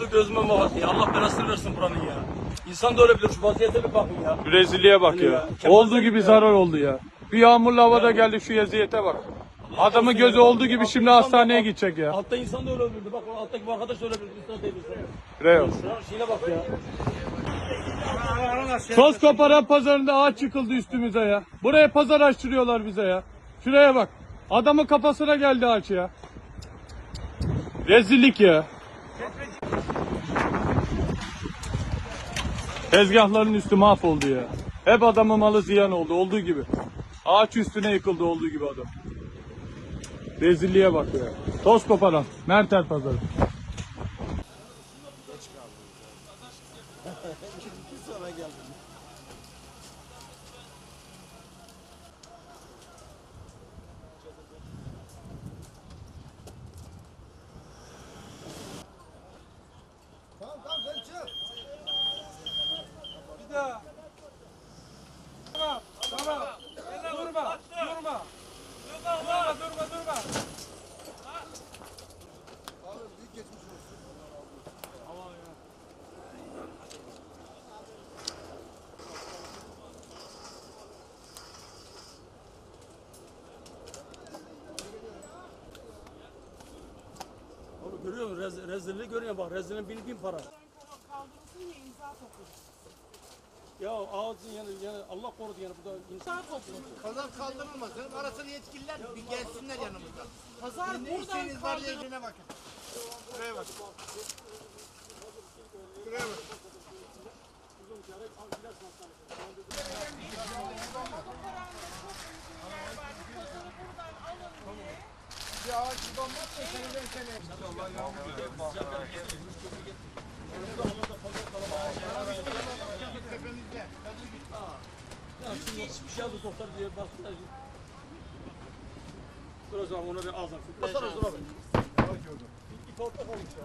oldu gözüme ya. Allah belasını versin buranın ya. İnsan da ölebilir şu vaziyete bir bakın ya. Rezilliğe bak ya. Ya. Olduğu gibi zarar oldu ya. Bir yağmurlu havada geldik şu eziyete bak. Adamın gözü olduğu gibi şimdi hastaneye gidecek ya. Altta insan da ölebilirdi. Bak o alttaki bu arkadaş da ölebilirdi. Üstüne değilse. Reo. Şuna bak ya. Toz koparan pazarında ağaç yıkıldı üstümüze ya. Buraya pazar açtırıyorlar bize ya. Şuraya bak. Adamın kafasına geldi ağaç ya. Rezillik ya. Tezgahların üstü mahvoldu ya. Hep adamın malı ziyan oldu olduğu gibi. Ağaç üstüne yıkıldı olduğu gibi adam. Rezilliğe bak ya. Toz koparan. Mertel pazarı. Onu görüyor musun? Rez, rezilliği görüyor musun? Bak rezilliğin bin bin para. kaldırılsın diye imza topladık. Ya ağzın yani, yani Allah korudu yani burada insan. Topladık. Pazar kaldırılmasın. Arasını yetkililer bir gelsinler yanımıza. Pazar Ne buradan isteğiniz var kaldırılsın. ilgine bakın. Şuraya bak. Şuraya bak. Bir ağaç donmazsa seneden seneye. Tepemizde. Ya şimdi hiçbir şey aldı doktor diye baktılar. Dur o zaman ona bir ağzına. Basarız dur abi. İp orta kalmış ya.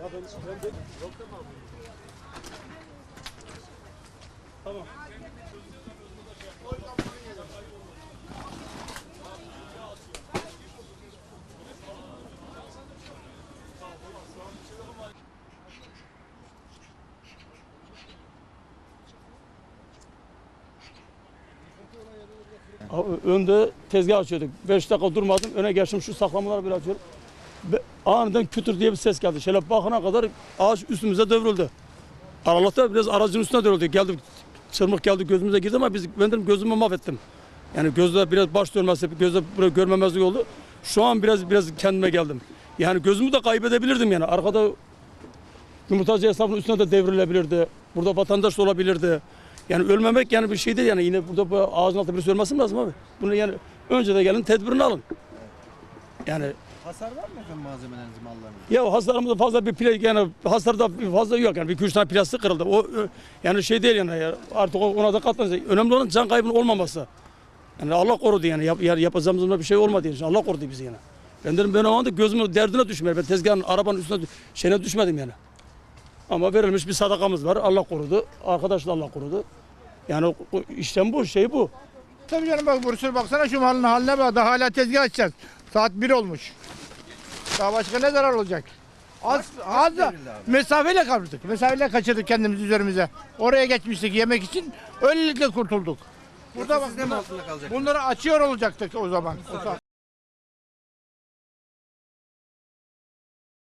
Ya ben, ben de yok tamam. Tamam. Önde tezgah açıyorduk. 5 dakika durmadım. Öne geçtim şu saklamaları bir açıyorum. Ve aniden kütür diye bir ses geldi. Şöyle bakana kadar ağaç üstümüze devrildi. Aralıkta biraz aracın üstüne devrildi. Geldi çırmık geldi gözümüze girdi ama biz ben dedim gözümü mahvettim. Yani gözde biraz baş dönmesi, gözde görmemezlik oldu. Şu an biraz biraz kendime geldim. Yani gözümü de kaybedebilirdim yani. Arkada yumurtacı hesabının üstüne de devrilebilirdi. Burada vatandaş da olabilirdi. Yani ölmemek yani bir şey yani yine burada bu ağzın altında birisi ölmesi mi lazım abi? Bunu yani önce de gelin tedbirini alın. Yani Hasar var mı efendim malzemeleriniz, mallarınız? ya hasarımızda fazla bir plastik yani hasarda fazla yok yani bir iki üç tane plastik kırıldı. O ö, yani şey değil yani ya, artık ona da katlanacak. Önemli olan can kaybının olmaması. Yani Allah korudu yani yap, yani yapacağımız bir şey olmadı yani. Allah korudu bizi yani. Ben dedim ben o anda gözümün derdine düşmedim. Ben tezgahın arabanın üstüne şeyine düşmedim yani. Ama verilmiş bir sadakamız var. Allah korudu. Arkadaş da Allah korudu. Yani işlem bu, şey bu. Tabii canım bak Bursa baksana şu halin haline bak. Daha hala tezgah açacağız. Saat 1 olmuş. Daha başka ne zarar olacak? Az, az da mesafeyle kalmıştık. Mesafeyle kaçırdık kendimizi üzerimize. Oraya geçmiştik yemek için. Öylelikle kurtulduk. Burada bak Siz de mi bunlar- altında kalacak? bunları açıyor olacaktık o zaman. O saat.